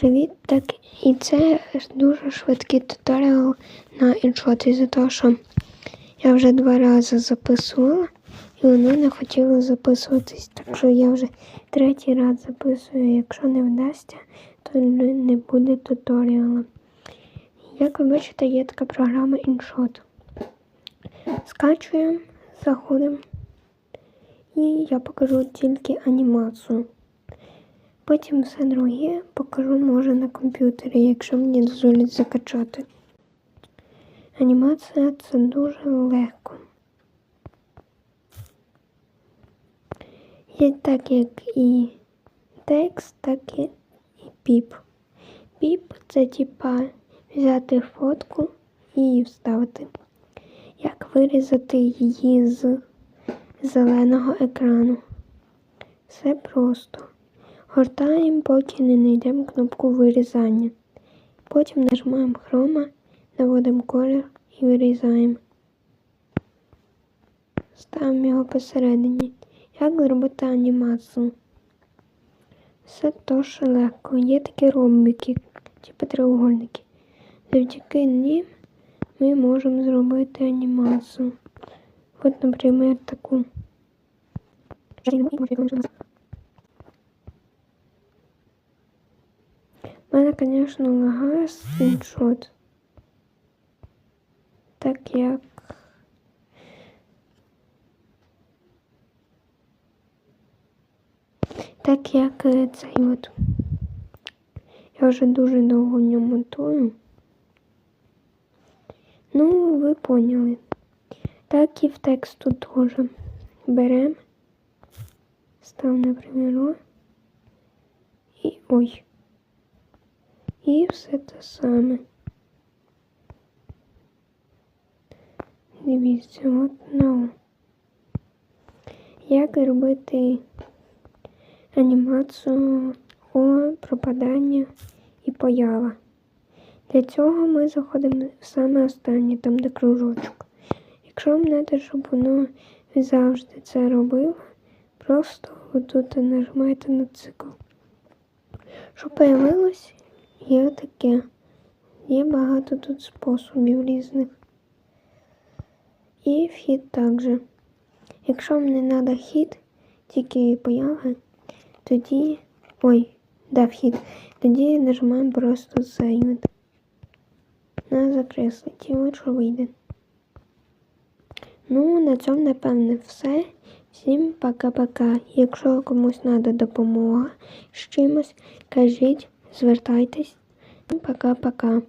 Привіт, так і це дуже швидкий туторіал на іншот із-за того, що я вже два рази записувала і воно не хотіло записуватись. Так що я вже третій раз записую. Якщо не вдасться, то не буде туторіалу. Як ви бачите, є така програма іншот. Скачуємо, заходимо. І я покажу тільки анімацію. Потім все друге покажу може на комп'ютері, якщо мені дозволять закачати. Анімація це дуже легко. Є так як і текст, так і піп. Піп це типа взяти фотку і її вставити. Як вирізати її з зеленого екрану. Все просто. Гортаємо, поки не знайдемо кнопку вирізання. Потім нажимаємо хрома, наводимо колір і вирізаємо. Ставимо його посередині. Як зробити анімацію? Все дуже легко. Є такі ромбики, типу треугольники. Завдяки ним ми можемо зробити анімацію. От, наприклад, таку. Звісно, лагає скріншот. Так як. Так як е, цей от. Я вже дуже довго в ньому. Ну, ви поняли. Так і в тексту теж. Беремо, став, наприклад, і ой. І все те саме. Дивіться, от ну. Як робити анімацію пропадання і поява. Для цього ми заходимо в саме останнє, там де кружочок. Якщо вам треба, щоб воно завжди це робило, просто отут нажимаєте на цикл. Щоб появилось, є таке. Є багато тут способів різних. І вхід також. Якщо не треба хід, тільки появи, тоді... Ой, да, вхід. Тоді нажимаємо просто Save. На закреслить. І от що вийде. Ну, на цьому, напевне, все. Всім пока-пока. Якщо комусь треба допомога з чимось, кажіть, звертайтесь. Пока-пока.